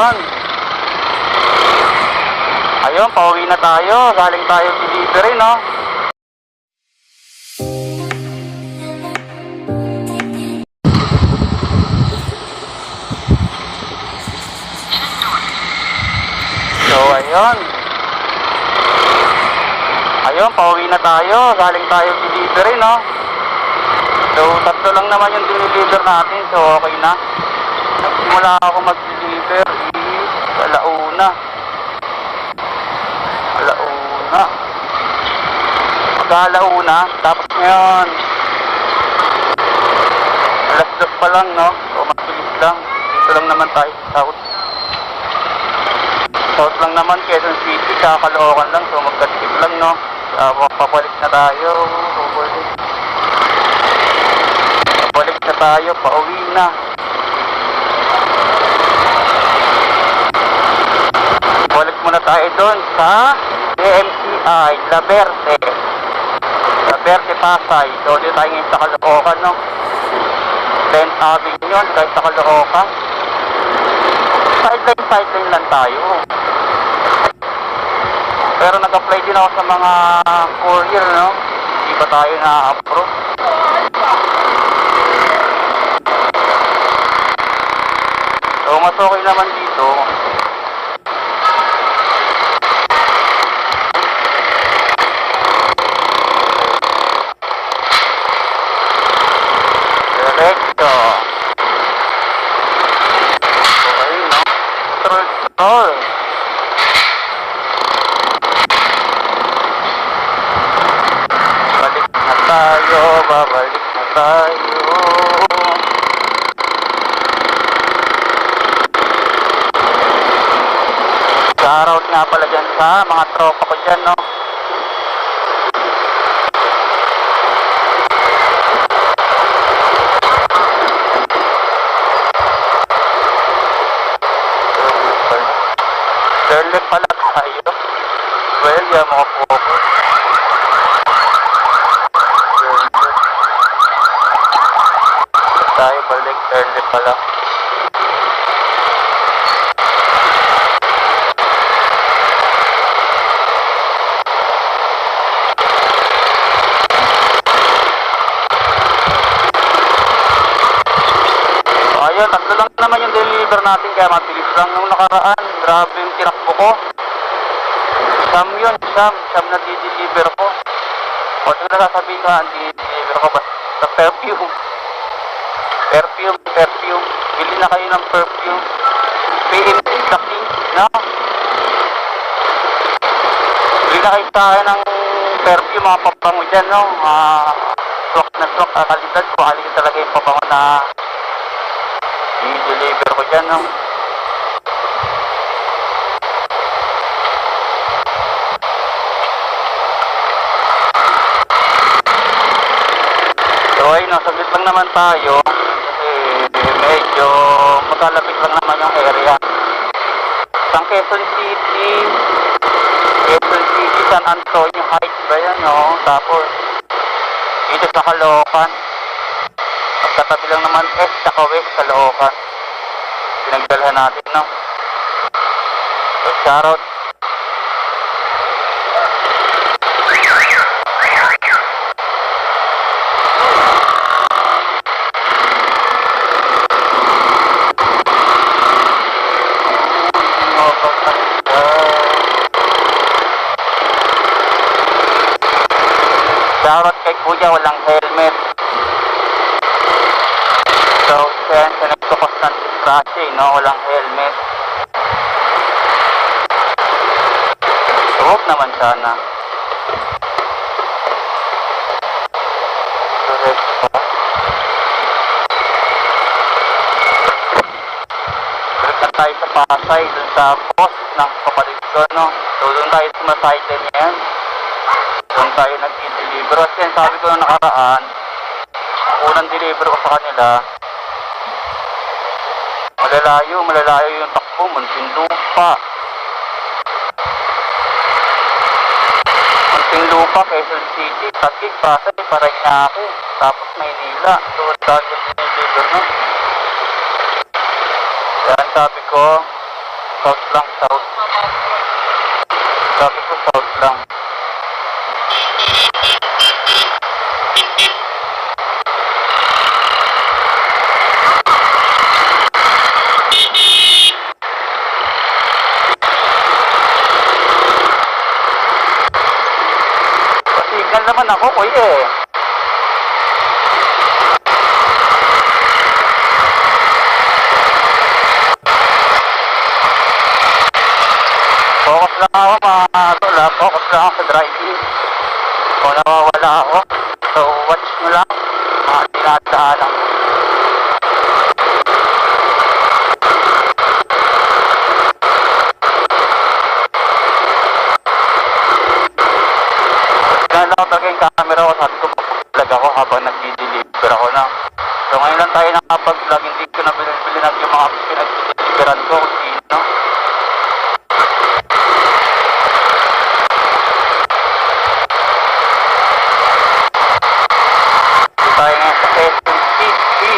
ayun. Ayun, pauwi na tayo. Galing tayo delivery, no? So, ayun. Ayun, pauwi na tayo. Galing tayo delivery, no? So, tatlo lang naman yung deliver natin. So, okay na. Nagsimula ako is alauna. Alauna. Mag-alauna. Tapos ngayon, alas dos pa lang, no? So, mabilis lang. Dito lang naman tayo sa South. South lang naman, Quezon City, kakalookan lang. So, magkatip lang, no? Uh, papalik na tayo. Babalik. Babalik na tayo. Pauwi na. Muna tayo doon sa DMCI, La Verde. La Verde, Pasay. Dito tayo ngayon sa Caloocan, no? 10th Avenue yun, tayo sa Caloocan. Sideline, sideline lang tayo. Pero nag-apply din ako sa mga courier, no? Hindi pa tayo na-approve. So, mas okay naman dito. Diretso. Okay, no? Control, control. Balik na tayo, tayo. Shoutout nga pala dyan sa mga tropa ko dyan, no? Darling pala tayo. Well, yan mga focus. Pala. Ayun, tatlo lang naman yung deliver natin kaya mabilis lang nung nakaraan. Grabe yung tinakbo ko. Sam yun, Sam. Sam na di-deliver ko. O, siguro sasabihin ka, di-deliver ko ba? Sa perfume. Perfume, perfume. Bili na kayo ng perfume. PMC kasi, no? Bili na kayo sa akin ng perfume, mga papango dyan, no? Ah, swak na swak, ah, kalidad ko. Halika talaga yung papango na i-deliver ko dyan, no? So ayun, no, lang naman tayo magkalapit lang naman yung area. Sa Quezon City, Quezon City, San Antonio Heights ba yan, no? Tapos, dito sa Caloocan. Magkatabi lang naman S sa West Caloocan. Pinagdalhan natin, no? So, shoutout Shoutout kay kuya, walang helmet. So, siya siya nagtukos ng diskrasya, no? Walang helmet. Huwag naman sana. Tayo sa Pasay, dun sa boss ng kapatid ko, no? So, dun tayo sumasayte niyan. Doon tayo nag-deliver. At yan, sabi ko nung nakaraan, unang deliver ko sa kanila, malalayo, malalayo yung takbo, Muntinlupa. Muntinlupa, Quezon City, Taguig, Pasay, Parañaque, tapos Maynila. So, dahil yung deliver no. Yan, sabi ko, ako, kuya eh. Focus lang ako mga tol ha. Focus lang ako sa driving. Kung nawawala ako. So watch nyo lang. Mga tinadaanan ko. Kailan ako talaga yung camera ko. Sabi ko vlog ako habang nag-deliver ako na. So ngayon lang tayo nakapag-vlog. Hindi ko na binibili na yung mga pinag-deliveran ko. Kung sino. tayo nga sa Quezon City.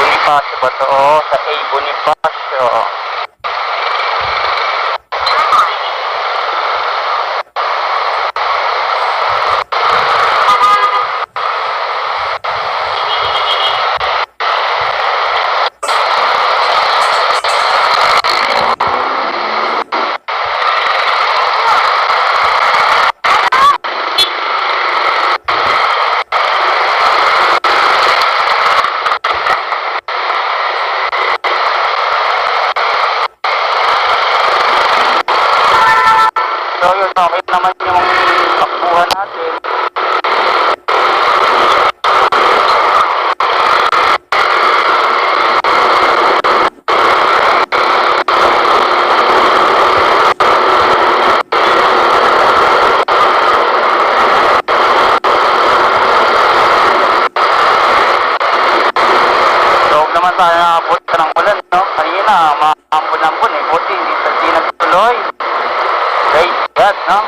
Bonifacio ba to? Oo, sa A. Bonifacio. So yun, okay naman yung takbuhan natin. So huwag naman tayo nakabot ka ng ulan, no? Kanina, maambon-ambon eh. Buti, hindi, hindi nagtuloy. Great God, no?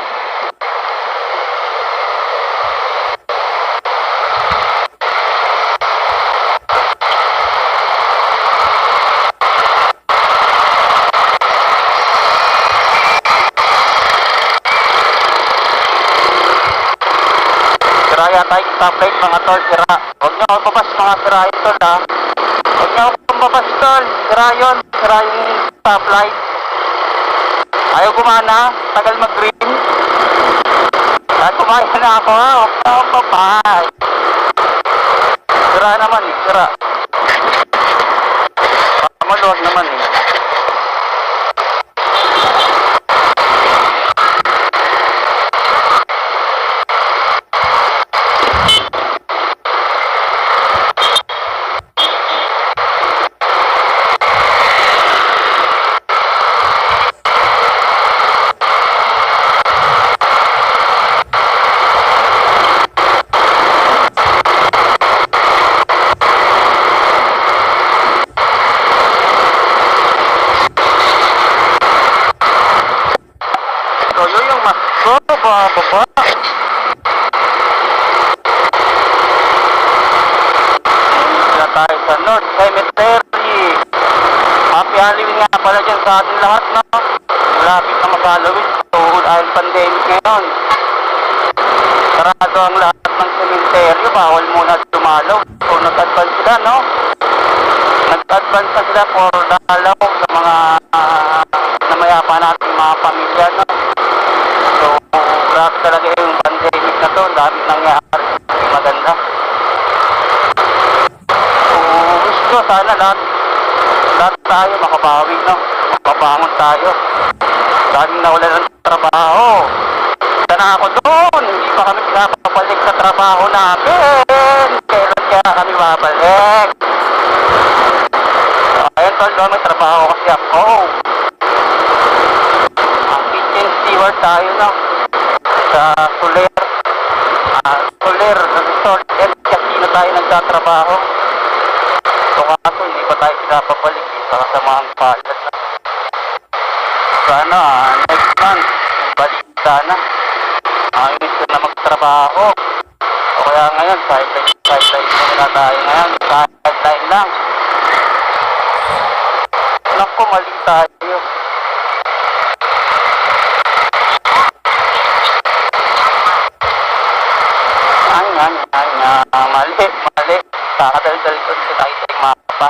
Sira yata yung stoplight mga tol, sira. Huwag niyo ako babas mga sira yun tol ha. Huwag niyo ako babas tol, sira yun. Sira yung stoplight. Ayaw gumana, tagal mag-green. At kumaya na ako ha, huwag na akong babay. Sira naman eh, sira. Maluwag naman eh. So yun yung mas ko, baba. Sila tayo sa North Cemetery. Happy Halloween nga pala dyan sa ating lahat, no? Malapit na mag-Halloween. So, dahil pandemic ngayon. Sarado ang lahat ng cemetery. Bawal muna dumalaw. So, nag-advance sila, no? Nag-advance na sila for dalaw sa mga uh, namayapa natin mga pamilya, no? So, grabe talaga yung pandemic na to. Ang dami nangyari. Hindi maganda. So, wish ko sana lahat, lahat tayo makabawi, no? Makabangon tayo. Daming nawala ng trabaho. Sana ako doon. Hindi pa kami pinapabalik sa trabaho namin. Kailan kaya kami babalik? Ayun, tol, no? may trabaho kasi ako. Ang kitchen steward tayo, no? Sa Soler. Ah, Soler Resort and Casino tayo nagtatrabaho. So kaso hindi pa tayo pinapabalik eh, sa kasamahang palad. no? Sana ah, next month, may balik sana. Ayos ko na magtrabaho. O kaya ngayon, sideline, sideline muna tayo ngayon. Lang. Naku, mali tayo. Ay, ay, ay, ay, mali, mali. Kakadal-dal ko sa tayo mapa.